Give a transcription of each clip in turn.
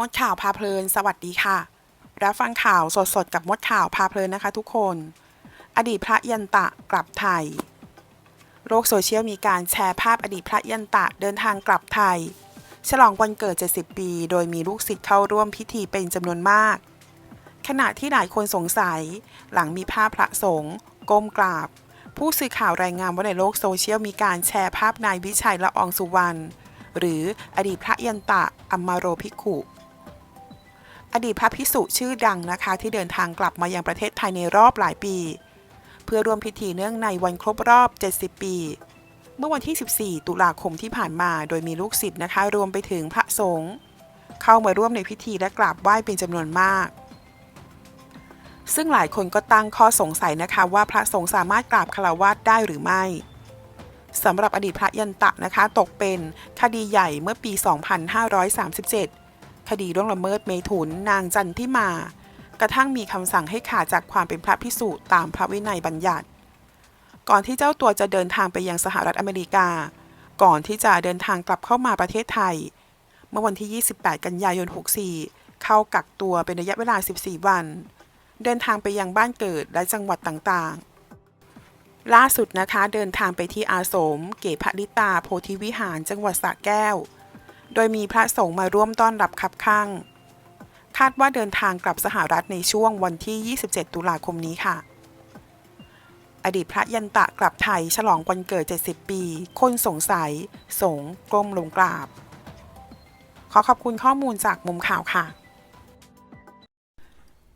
มดข่าวพาเพลิน สวัสดีค่ะ รับฟังข่าวสดๆ กับมดข่าวพาเพลินนะคะทุกคน อดีตพระยันตะกลับไทย โลกโซเชียลมีการแชร์ภาพอดีตพระยันตะเดินทางกลับไทย ฉลองวันเกิด 70 ปี โดยมีลูกศิษย์เข้าร่วมพิธีเป็นจำนวนมาก ขณะที่หลายคนสงสัย หลังมีภาพพระสงฆ์ก้มกราบ ผู้สื่อข่าวรายงานว่าในโลกโซเชียลมีการแชร์ภาพนายวิชัยละอองสุวรรณหรืออดีตพระยันตะอัมมาโรภิกขุ อดีตพระพิสุชื่อดังนะคะ ที่เดินทางกลับมายังประเทศไทยในรอบหลายปี เพื่อร่วมพิธีเนื่องในวันครบรอบ 70 ปี เมื่อวันที่ 14 ตุลาคมที่ผ่านมา โดยมีลูกศิษย์นะคะ รวมไปถึงพระสงฆ์เข้ามาร่วมในพิธีและกราบไหว้เป็นจำนวนมาก ซึ่งหลายคนก็ตั้งข้อสงสัยนะคะ ว่าพระสงฆ์สามารถกราบคารวะได้หรือไม่สำหรับอดีตพระยันตะนะคะ ตกเป็นคดีใหญ่เมื่อปี 2537 คดีร่วงละเมิดเมถุนนางจันทิมา กระทั่งมีคำสั่งให้ขาดจากความเป็นพระพิสุตามพระวินัยบัญญัติ ก่อนที่เจ้าตัวจะเดินทางไปยังสหรัฐอเมริกา ก่อนที่จะเดินทางกลับเข้ามาประเทศไทย เมื่อวันที่ 28 กันยายน 64 เข้ากักตัวเป็นระยะเวลา 14 วัน เดินทางไปยังบ้านเกิดและจังหวัดต่างๆ ล่าสุดนะคะเดินทางไปที่อาสม เกพะลิตาโพธิวิหารจังหวัดสระแก้ว โดยมีพระสงฆ์มาร่วมต้อนรับขับข้าง คาดว่าเดินทางกลับสหรัฐในช่วงวันที่ 27 ตุลาคมนี้ค่ะ อดีตพระยันตะกลับไทยฉลองวันเกิด 70 ปี คนสงสัย สงกลมลงกราบ ขอขอบคุณข้อมูลจากมุมข่าวค่ะ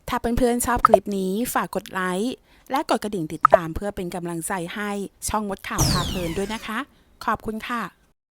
ถ้าเพื่อนๆชอบคลิปนี้ฝากกดไลค์และกดกระดิ่งติดตามเพื่อเป็นกำลังใจให้ช่องมดข่าวพาเพลินด้วยนะคะ ขอบคุณค่ะ